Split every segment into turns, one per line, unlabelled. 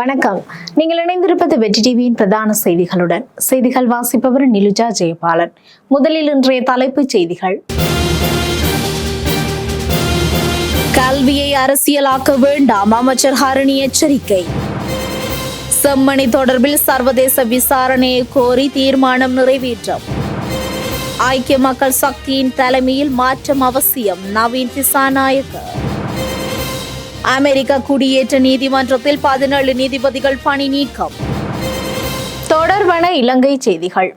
வணக்கம். நீங்கள் இணைந்திருப்பது வெற்றி டிவியின் பிரதான செய்திகளுடன். செய்திகள் வாசிப்பவர் நிலுஜா ஜெயபாலன். முதலில் இன்றைய தலைப்புச் செய்திகள். கல்வியை அரசியலாக்க வேண்டாம் அமைச்சர் ஹரணி எச்சரிக்கை. செம்மணி தொடர்பில் சர்வதேச விசாரணையை கோரி தீர்மானம் நிறைவேற்றம். ஐக்கிய மக்கள் சக்தியின் தலைமையில் மாற்றம் அவசியம் நவீன் திசாநாயக்க அமெரிக்க குடியேற்ற நீதிமன்றத்தில் பதினேழு நீதிபதிகள் பணி நீக்கம். தொடர்பான இலங்கை செய்திகள்.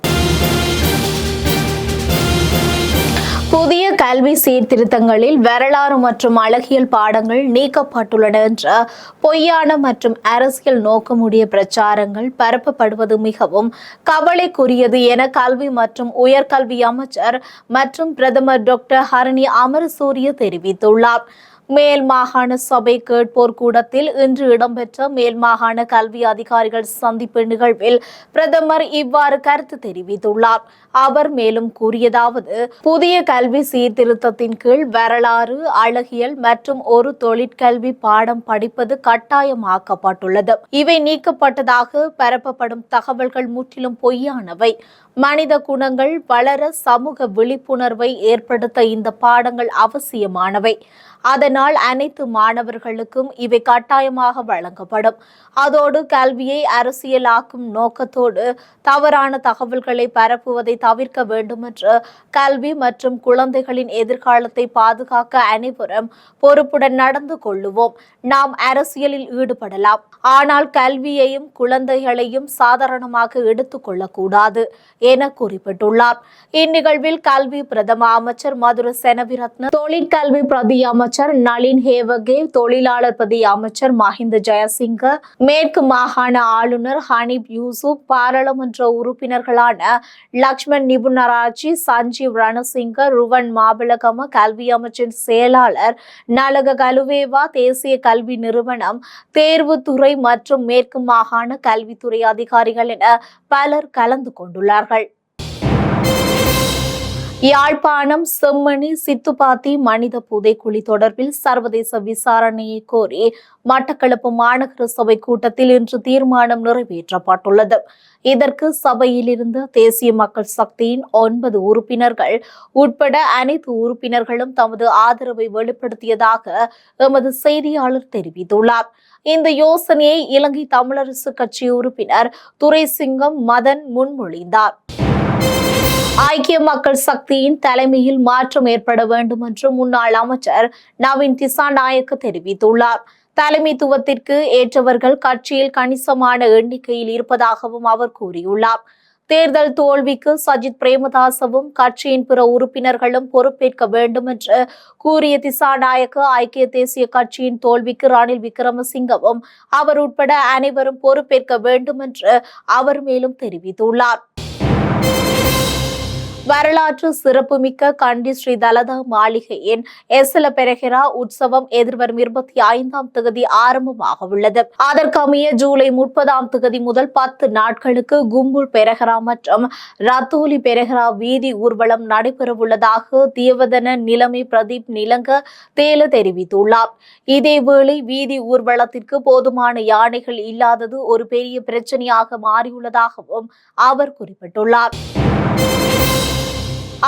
புதிய கல்வி சீர்திருத்தங்களில் வரலாறு மற்றும் அழகியல் பாடங்கள் நீக்கப்பட்டுள்ளன என்ற பொய்யான மற்றும் அரசியல் நோக்கமுடைய பிரச்சாரங்கள் பரப்பப்படுவது மிகவும் கவலைக்குரியது என கல்வி மற்றும் உயர்கல்வி அமைச்சர் மற்றும் பிரதமர் டாக்டர் ஹரணி அமரசூரிய தெரிவித்துள்ளார். மேல் மாகாண சபை கேட்போர் கூடத்தில் இன்று இடம்பெற்ற மேல் மாகாண கல்வி அதிகாரிகள் சந்திப்பு நிகழ்வில் பிரதமர் இவ்வாறு கருத்து தெரிவித்துள்ளார். அவர் மேலும் கூறியதாவது புதிய கல்வி சீர்திருத்தத்தின் கீழ் வரலாறு அழகியல் மற்றும் ஒரு தொழிற்கல்வி பாடம் படிப்பது கட்டாயமாக்கப்பட்டுள்ளது. இவை நீக்கப்பட்டதாக பரப்பப்படும் தகவல்கள் முற்றிலும் பொய்யானவை. மனித குணங்கள் வளர சமூக விழிப்புணர்வை ஏற்படுத்த இந்த பாடங்கள் அவசியமானவை. அதனால் அனைத்து மாணவர்களுக்கும் இவை கட்டாயமாக வழங்கப்படும். அதோடு கல்வியை அரசியலாக்கும் நோக்கத்தோடு தவறான தகவல்களை பரப்புவதை தவிர்க்க வேண்டும் என்று கல்வி மற்றும் குழந்தைகளின் எதிர்காலத்தை பாதுகாக்க அனைவரும் பொறுப்புடன் நடந்து கொள்ளுவோம். நாம் அரசியலில் ஈடுபடலாம். ஆனால் கல்வியையும் குழந்தைகளையும் சாதாரணமாக எடுத்துக்கொள்ளக்கூடாது என குறிப்பிட்டுள்ளார். இந்நிகழ்வில் கல்வி பிரதம அமைச்சர் மதுரை செனவிரத்ன தொழிற்கல்வி பிரதி அமைச்சர் அமைச்சர் நளின் ஹேவகே தொழிலாளர் பிரதி அமைச்சர் மஹிந்த ஜெயசிங்க மேற்கு மாகாண ஆளுநர் ஹனீப் யூசுப் பாராளுமன்ற உறுப்பினர்களான லக்ஷ்மண் நிபுணராட்சி சஞ்சீவ் ரணசிங்க ருவன் மாபிளகம கல்வி அமைச்சின் செயலாளர் நலக கலுவேவா தேசிய கல்வி நிறுவனம் தேர்வுத்துறை மற்றும் மேற்கு மாகாண கல்வித்துறை அதிகாரிகள் என பலர் கலந்து கொண்டுள்ளார்கள். யாழ்ப்பாணம் செம்மணி சித்துப்பாத்தி மனித புதைக்குழி தொடர்பில் சர்வதேச விசாரணையை கோரி மட்டக்களப்பு மாநகர சபை கூட்டத்தில் இன்று தீர்மானம் நிறைவேற்றப்பட்டுள்ளது. இதற்கு சபையிலிருந்து தேசிய மக்கள் சக்தியின் ஒன்பது உறுப்பினர்கள் உட்பட அனைத்து உறுப்பினர்களும் தமது ஆதரவை வெளிப்படுத்தியதாக எமது செய்தியாளர் தெரிவித்துள்ளார். இந்த யோசனையை இலங்கை தமிழரசு கட்சி உறுப்பினர் துரைசிங்கம் மதன் முன்மொழிந்தார். ஐக்கிய மக்கள் சக்தியின் தலைமையில் மாற்றம் ஏற்பட வேண்டும் என்று முன்னாள் அமைச்சர் நவீன் திசாநாயக்க தெரிவித்துள்ளார். தலைமைத்துவத்திற்கு ஏற்றவர்கள் கட்சியில் கணிசமான எண்ணிக்கையில் இருப்பதாகவும் அவர் கூறியுள்ளார். தேர்தல் தோல்விக்கு சஜித் பிரேமதாசவும் கட்சியின் பிற உறுப்பினர்களும் பொறுப்பேற்க வேண்டும் என்று கூறிய திசாநாயக்க ஐக்கிய தேசிய கட்சியின் தோல்விக்கு ரணில் விக்ரமசிங்கவும் அவர் உட்பட அனைவரும் பொறுப்பேற்க வேண்டும் என்று அவர் மேலும் தெரிவித்துள்ளார். வரலாற்று சிறப்புமிக்க கண்டி ஸ்ரீ தலதா மாளிகையின் எசல பெரஹெரா உற்சவம் எதிர்வரும் இருபத்தி ஐந்தாம் தேதி ஆரம்பமாக உள்ளது. அதற்கமைய ஜூலை முப்பதாம் தேதி முதல் பத்து நாட்களுக்கு கும்புல் பெரஹரா மற்றும் ரத்தோலி பெரஹரா வீதி ஊர்வலம் நடைபெறவுள்ளதாக தேவதன நிலைமை பிரதீப் நிலங்க தேல தெரிவித்துள்ளார். இதேவேளை வீதி ஊர்வலத்திற்கு போதுமான யானைகள் இல்லாதது ஒரு பெரிய பிரச்சனையாக மாறியுள்ளதாகவும் அவர் குறிப்பிட்டுள்ளார்.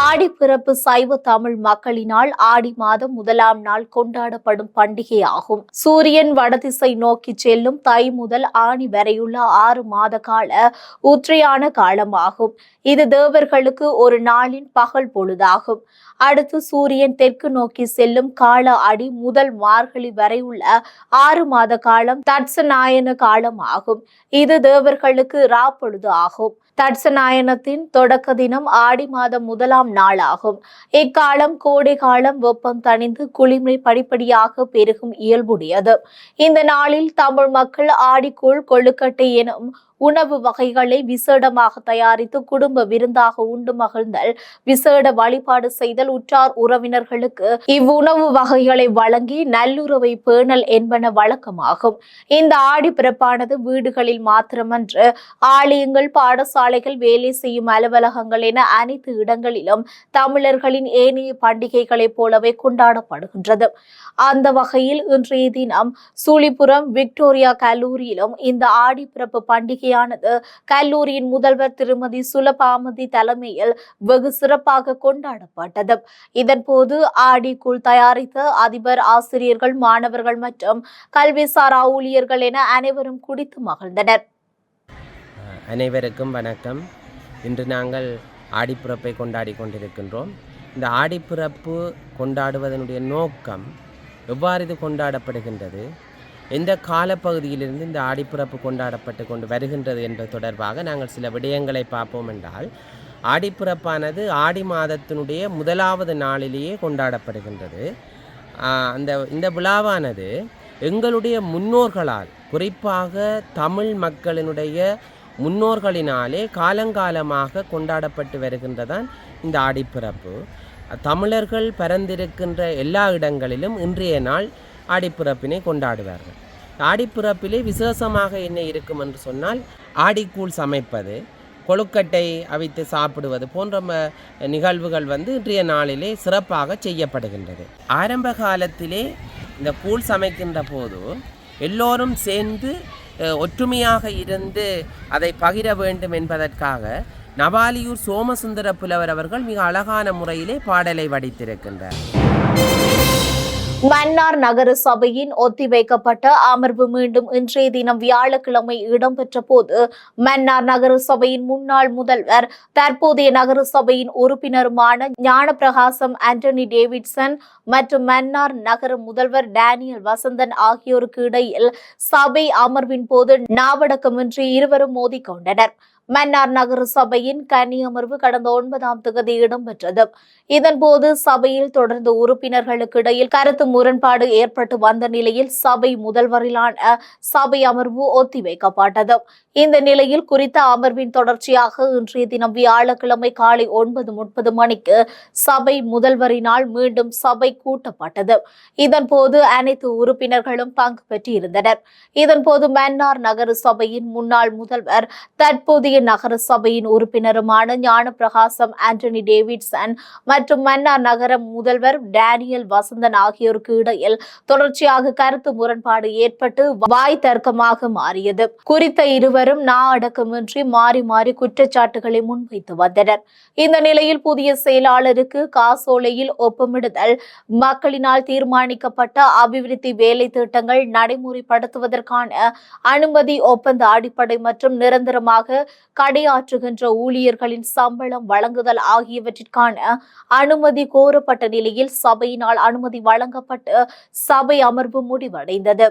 ஆடிப்பிறப்பு சைவ தமிழ் மக்களினால் ஆடி மாதம் முதலாம் நாள் கொண்டாடப்படும் பண்டிகையாகும். சூரியன் வடதிசை நோக்கி செல்லும் தை முதல் ஆணி வரையுள்ள ஆறு மாத கால உற்றையான காலமாகும். இது தேவர்களுக்கு ஒரு நாளின் பகல் பொழுதாகும். அடுத்து சூரியன் தெற்கு நோக்கி செல்லும் கால அடி முதல் மார்கழி வரை உள்ள ஆறு மாத காலம் தட்சநாயன காலம் ஆகும் இது தேவர்களுக்கு ரா பொழுது ஆகும். தட்சநாயனத்தின் தொடக்க தினம் ஆடி மாதம் முதலாம் நாளாகும். இக்காலம் கோடை காலம் வெப்பம் தணிந்து குளிர்மை படிப்படியாக பெருகும் இயல்புடையது. இந்த நாளில் தமிழ் மக்கள் ஆடிக்கோள் கொழுக்கட்டை எனும் உணவு வகைகளை விசேடமாக தயாரித்து குடும்ப விருந்தாக உண்டு மகிழ்ந்தல். விசேட வழிபாடு செய்தல் உற்றார் உறவினர்களுக்கு இவ்வுணவு வகைகளை வழங்கி நல்லுறவை பேணல் என்பன வழக்கமாகும். இந்த ஆடி பிறப்பானது வீடுகளில் மாத்திரமன்று ஆலயங்கள் பாடசாலைகள் வேலை செய்யும் அலுவலகங்கள் என அனைத்து இடங்களிலும் தமிழர்களின் ஏனைய பண்டிகைகளைப் போலவே கொண்டாடப்படுகின்றது. அந்த வகையில் இன்றைய தினம் சூழிபுரம் விக்டோரியா கல்லூரியிலும் இந்த ஆடிப்பிறப்பு பண்டிகையானது கல்லூரியின் முதல்வர் திருமதி சுலபாமதி தலைமையில் வெகு சிறப்பாக கொண்டாடப்பட்டது. இதன்போது ஆடிக்குள் தயாரித்த அதிபர் ஆசிரியர்கள் மாணவர்கள் மற்றும் கல்விசாரா ஊழியர்கள் என அனைவரும் குடித்து மகிழ்ந்தனர்.
அனைவருக்கும் வணக்கம். இன்று நாங்கள் ஆடிப்பிறப்பை கொண்டாடி கொண்டிருக்கின்றோம். இந்த ஆடிப்பிறப்பு கொண்டாடுவதனுடைய நோக்கம் எவ்வாறு இது கொண்டாடப்படுகின்றது? எந்த காலப்பகுதியிலிருந்து இந்த ஆடிப்பிறப்பு கொண்டாடப்பட்டு கொண்டு வருகின்றது என்பது தொடர்பாக நாங்கள் சில விடயங்களை பார்ப்போம் என்றால் ஆடிப்பிறப்பானது ஆடி மாதத்தினுடைய முதலாவது நாளிலேயே கொண்டாடப்படுகின்றது. அந்த இந்த விழாவானது எங்களுடைய முன்னோர்களால் குறிப்பாக தமிழ் மக்களினுடைய முன்னோர்களினாலே காலங்காலமாக கொண்டாடப்பட்டு வருகின்றதான் இந்த ஆடிப்பிறப்பு. தமிழர்கள் பரந்திருக்கின்ற எல்லா இடங்களிலும் இன்றைய நாள் ஆடிப்பிறப்பினை கொண்டாடுவார்கள். ஆடிப்பிறப்பிலே விசேஷமாக என்ன இருக்கும் என்று சொன்னால் ஆடிக்கூழ் சமைப்பது கொழுக்கட்டை அவித்து சாப்பிடுவது போன்ற நிகழ்வுகள் வந்து இன்றைய நாளிலே சிறப்பாக செய்யப்படுகின்றது. ஆரம்ப காலத்திலே இந்த கூழ் சமைக்கின்ற போது எல்லோரும் சேர்ந்து ஒற்றுமையாக இருந்து அதை பகிர வேண்டும் என்பதற்காக நவாலியூர் சோமசுந்தர புலவர் அவர்கள் மிக அழகான முறையிலே பாடலை வடித்திருக்கின்றார்.
மன்னார் நகர சபையின் ஒத்திவைக்கப்பட்ட அமர்வு மீண்டும் இன்றைய தினம் வியாழக்கிழமை இடம்பெற்ற போது மன்னார் நகர சபையின் முன்னாள் முதல்வர் தற்போதைய நகர சபையின் உறுப்பினருமான ஞானப்பிரகாசம் ஆண்டனி டேவிட்சன் மற்றும் மன்னார் நகர முதல்வர் டேனியல் வசந்தன் ஆகியோருக்கு இடையில் சபை அமர்வின் போது நாவடக்கமின்றி இருவரும் மோதிக்கொண்டனர். மன்னார் நகர சபையின் கனி அமர்வு கடந்த ஒன்பதாம் தேதி இடம்பெற்றது. இதன்போது சபையில் தொடர்ந்து உறுப்பினர்களுக்கு இடையில் கருத்து முரண்பாடு ஏற்பட்டு வந்த நிலையில் சபை முதல்வரிலான சபை அமர்வு ஒத்திவைக்கப்பட்டது. இந்த நிலையில் குறித்த அமர்வின் தொடர்ச்சியாக இன்றைய தினம் வியாழக்கிழமை காலை ஒன்பது முப்பது மணிக்கு சபை முதல்வரினால் மீண்டும் சபை கூட்டப்பட்டது. இதன்போது அனைத்து உறுப்பினர்களும் பங்கு பெற்றிருந்தனர். இதன்போது மன்னார் நகர சபையின் முன்னாள் முதல்வர் தற்போதைய புதிய நகர சபையின் உறுப்பினருமான ஞான பிரகாசம் ஆண்டனி டேவிட்சன் மற்றும் மன்னார் நகர முதல்வர் டேனியல் வசந்தன் ஆகியோருக்கு இடையில் தொடர்ச்சியாக கருத்து முரண்பாடு ஏற்பட்டு வாய் தர்க்கமாக மாறியது. குறித்த இருவரும் நா அடக்கமின்றி மாறி மாறி குற்றச்சாட்டுகளை முன்வைத்து வந்தனர். இந்த நிலையில் புதிய செயலாளருக்கு காசோலையில் ஒப்பமிடுதல் மக்களினால் தீர்மானிக்கப்பட்ட அபிவிருத்தி வேலை திட்டங்கள் நடைமுறைப்படுத்துவதற்கான அனுமதி ஒப்பந்த அடிப்படை மற்றும் நிரந்தரமாக கடையாற்றுகின்ற ஊழியர்களின் சம்பளம் வழங்குதல் ஆகியவற்றிற்கான அனுமதி கோரப்பட்ட நிலையில் சபையினால் அனுமதி வழங்கப்பட்டு சபை அமர்வு முடிவடைந்தது.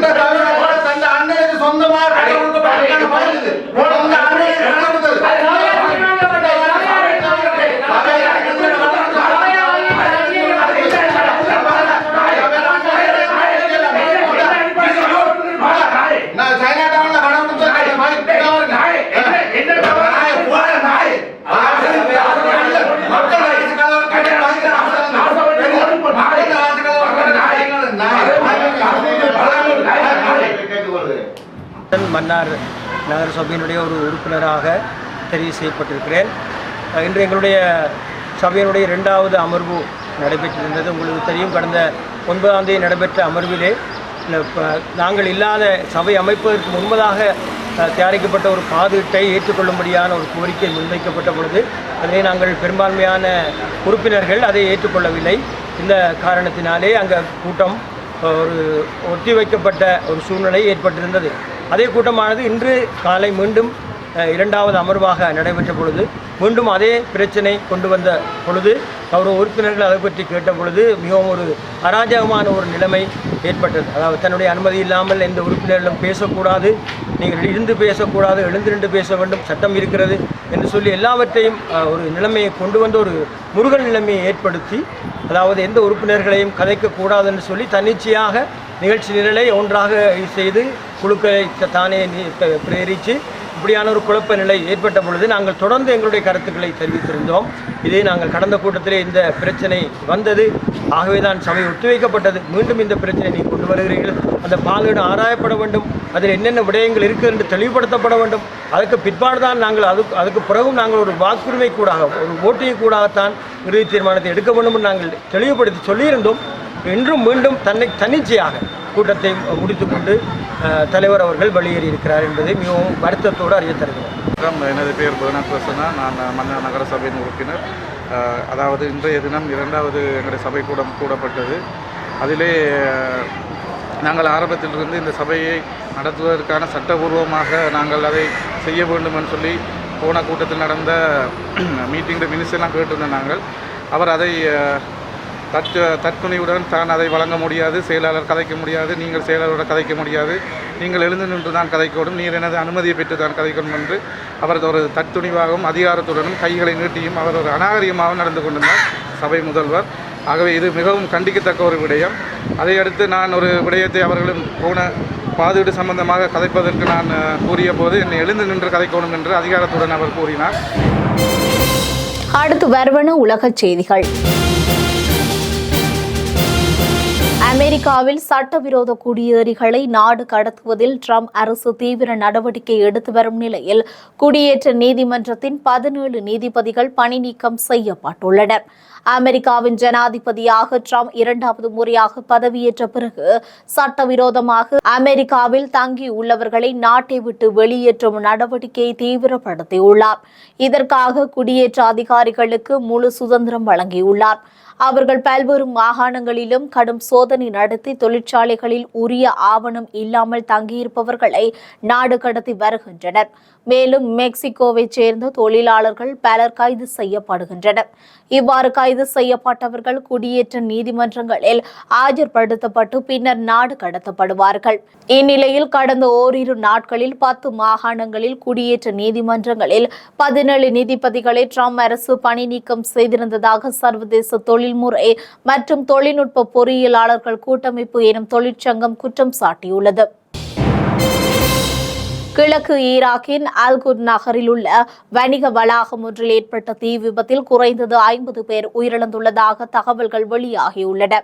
நான் மன்னார் நகர சபையினுடைய ஒரு உறுப்பினராக தெரிவு செய்யப்பட்டிருக்கிறேன். இன்று எங்களுடைய சபையினுடைய இரண்டாவது அமர்வு நடைபெற்றிருந்தது. உங்களுக்கு தெரியும் கடந்த ஒன்பதாம் தேதி நடைபெற்ற அமர்விலே நாங்கள் இல்லாத சபை அமைப்பதற்கு முன்பதாக தயாரிக்கப்பட்ட ஒரு பாதுகாட்டை ஏற்றுக்கொள்ளும்படியான ஒரு கோரிக்கை முன்வைக்கப்பட்ட பொழுது அதனை நாங்கள் பெரும்பான்மையான உறுப்பினர்கள் அதை ஏற்றுக்கொள்ளவில்லை. இந்த காரணத்தினாலே அங்கே கூட்டம் ஒரு ஒத்தி வைக்கப்பட்ட ஒரு சூழ்நிலை ஏற்பட்டிருந்தது. அதே கூட்டமானது இன்று காலை மீண்டும் இரண்டாவது அமர்வாக நடைபெற்ற பொழுது மீண்டும் அதே பிரச்சனை கொண்டு வந்த பொழுது கௌரவ உறுப்பினர்கள் அதை பற்றி கேட்ட பொழுது மிகவும் ஒரு அராஜகமான ஒரு நிலைமை ஏற்பட்டது. அதாவது தன்னுடைய அனுமதி இல்லாமல் எந்த உறுப்பினர்களும் பேசக்கூடாது நீங்கள் இருந்து பேசக்கூடாது எழுந்திருந்து பேச வேண்டும் சட்டம் இருக்கிறது என்று சொல்லி எல்லாவற்றையும் ஒரு நிலைமையை கொண்டு வந்து ஒரு முருகன் நிலைமையை ஏற்படுத்தி அதாவது எந்த உறுப்பினர்களையும் கதைக்கக்கூடாது என்று சொல்லி தன்னிச்சையாக நிகழ்ச்சி நிரலை ஒன்றாக செய்து குழுக்களை தானே பிரேரித்து இப்படியான ஒரு குழப்ப நிலை ஏற்பட்ட பொழுது நாங்கள் தொடர்ந்து எங்களுடைய கருத்துக்களை தெரிவித்திருந்தோம். இதே நாங்கள் கடந்த கூட்டத்திலே இந்த பிரச்சனை வந்தது. ஆகவே தான் சபை ஒத்திவைக்கப்பட்டது. மீண்டும் இந்த பிரச்சனை நீ கொண்டு வருகிறீர்கள். அந்த பாலிடம் ஆராயப்பட வேண்டும். அதில் என்னென்ன விடயங்கள் இருக்குது என்று தெளிவுபடுத்தப்பட வேண்டும். அதுக்கு பிற்பாடு தான் நாங்கள் அதுக்கு அதுக்கு பிறகும் நாங்கள் ஒரு வாக்குரிமை கூடாக ஒரு ஓட்டிங் கூடாகத்தான் இறுதி தீர்மானத்தை எடுக்க வேண்டும் நாங்கள் தெளிவுபடுத்தி சொல்லியிருந்தோம். இன்றும் மீண்டும் தன்னை தன்னிச்சையாக கூட்டத்தை முடித்துக்கொண்டு தலைவர் அவர்கள் வெளியேறியிருக்கிறார் என்பதை மிகவும் வருத்தத்தோடு அறிய தருகிறோம்
எனது பெயர் பர்னாத் பிரசன்னா. நான் மன்னர் நகர சபையின் உறுப்பினர் அதாவது இன்றைய தினம் இரண்டாவது எங்களுடைய சபை கூடம் கூடப்பட்டது. அதிலே நாங்கள் ஆரம்பத்திலிருந்து இந்த சபையை நடத்துவதற்கான சட்டபூர்வமாக நாங்கள் அதை செய்ய வேண்டும் என்று சொல்லி போன கூட்டத்தில் நடந்த மீட்டிங்கில் மினிஸ்டர்லாம் கேட்டிருந்தோம் நாங்கள். அவர் அதை தற்று தற்குனிவுடன் தான் அதை வழங்க முடியாது செயலாளர் கதைக்க முடியாது நீங்கள் செயலாளரோட கதைக்க முடியாது. நீங்கள் எழுந்து நின்று தான் கதைக்கணும் நீர் எனது அனுமதியை பெற்று தான் கதைக்கணும் என்று அவரது ஒரு தற்துணிவாகவும் அதிகாரத்துடனும் கைகளை நீட்டியும் அவர் ஒரு அநாகரிகமாக நடந்து கொண்டிருந்தார் சபை முதல்வர். ஆகவே இது மிகவும் கண்டிக்கத்தக்க ஒரு விடயம். அதையடுத்து நான் ஒரு விடயத்தை அவர்களும் போன பாதுகாடு சம்பந்தமாக கதைப்பதற்கு நான் கூறிய போது என்னை எழுந்து நின்று கதைக்கணும் என்று அதிகாரத்துடன் அவர் கூறினார்.
அடுத்து வருவன உலக செய்திகள். அமெரிக்காவில் சட்டவிரோத குடியேறிகளை நாடு கடத்துவதில் ட்ரம்ப் அரசு தீவிர நடவடிக்கை எடுத்து வரும் நிலையில் குடியேற்ற நீதிமன்றத்தின் பதினேழு நீதிபதிகள் பணி நீக்கம் செய்யப்பட்டுள்ளனர். அமெரிக்காவின் ஜனாதிபதியாக ட்ரம்ப் இரண்டாவது முறையாக பதவியேற்ற பிறகு சட்டவிரோதமாக அமெரிக்காவில் தங்கியுள்ளவர்களை நாட்டை விட்டு வெளியேற்றும் நடவடிக்கையை தீவிரப்படுத்தியுள்ளார். இதற்காக குடியேற்ற அதிகாரிகளுக்கு முழு சுதந்திரம் வழங்கியுள்ளார். அவர்கள் பல்வேறு மாகாணங்களிலும் கடும் சோதனை நடத்தி தொழிற்சாலைகளில் உரிய ஆவணம் இல்லாமல் தங்கியிருப்பவர்களை நாடு கடத்தி வருகின்றனர். மேலும் மெக்சிகோவைச் சேர்ந்த தொழிலாளர்கள் பலர் கைது செய்யப்படுகின்றனர். இவ்வாறு கைது செய்யப்பட்டவர்கள் குடியேற்ற நீதிமன்றங்களில் ஆஜர்படுத்தப்பட்டு பின்னர் நாடு கடத்தப்படுவார்கள். இந்நிலையில் கடந்த ஓரிரு நாட்களில் பத்து மாகாணங்களில் குடியேற்ற நீதிமன்றங்களில் பதினேழு நீதிபதிகளை ட்ரம்ப் அரசு பணி நீக்கம் செய்திருந்ததாக சர்வதேச தொழில் தொழில்முறை மற்றும் தொழில்நுட்ப பொறியியலாளர்கள் கூட்டமைப்பு எனும் தொழிற்சங்கம் குற்றம் சாட்டியுள்ளது. கிழக்கு ஈராக்கின் அல்குட் நகரில் உள்ள வணிக வளாகம் ஒன்றில் ஏற்பட்ட தீ விபத்தில் குறைந்தது ஐம்பது பேர் உயிரிழந்துள்ளதாக தகவல்கள் வெளியாகியுள்ளன.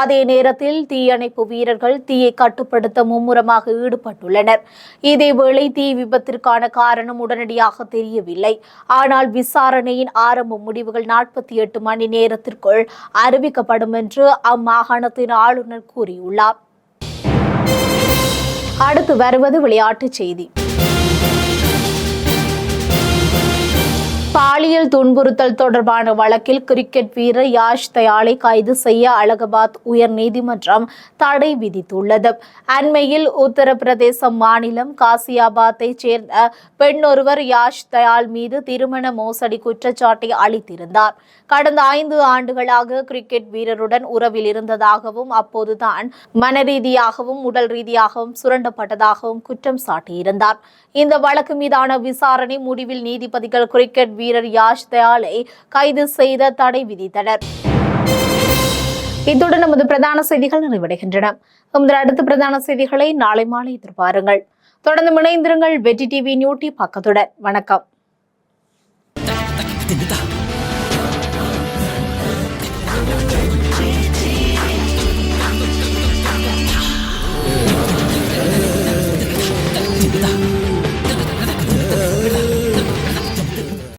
அதே நேரத்தில் தீயணைப்பு வீரர்கள் தீயை கட்டுப்படுத்த மும்முரமாக ஈடுபட்டுள்ளனர். இதேவேளை தீ விபத்திற்கான காரணம் உடனடியாக தெரியவில்லை. ஆனால் விசாரணையின் ஆரம்ப முடிவுகள் நாற்பத்தி எட்டு மணி நேரத்திற்குள் அறிவிக்கப்படும் என்று அம்மாகாணத்தின் ஆளுநர் கூறியுள்ளார். அடுத்து வருவது விளையாட்டுச் செய்தி. பாலியல் துன்புறுத்தல் தொடர்பான வழக்கில் கிரிக்கெட் வீரர் யாஷ் தயாலை கைது செய்ய அலகாபாத் உயர் நீதிமன்றம் தடை விதித்துள்ளது. அண்மையில் உத்தரப்பிரதேச மாநிலம் காசியாபாத்தைச் சேர்ந்த பெண் ஒருவர் யாஷ் தயால் மீது திருமண மோசடி குற்றச்சாட்டை அளித்திருந்தார். கடந்த ஐந்து ஆண்டுகளாக கிரிக்கெட் வீரருடன் உறவில் இருந்ததாகவும் அப்போதுதான் மனரீதியாகவும் உடல் ரீதியாகவும் சுரண்டப்பட்டதாகவும் குற்றம் சாட்டியிருந்தார். இந்த வழக்கு மீதான விசாரணை முடிவில் நீதிபதிகள் கிரிக்கெட் வீரர் யாஷ் தயாலை கைது செய்த தடை விதித்தனர். இத்துடன் நமது பிரதான செய்திகள் நிறைவடைகின்றன. நமது அடுத்த பிரதான செய்திகளை நாளை மாலை எதிர்பாருங்கள். தொடர்ந்து இணைந்திருங்கள் வெற்றி டிவி நியூட்டி பக்கத்துடன். வணக்கம்.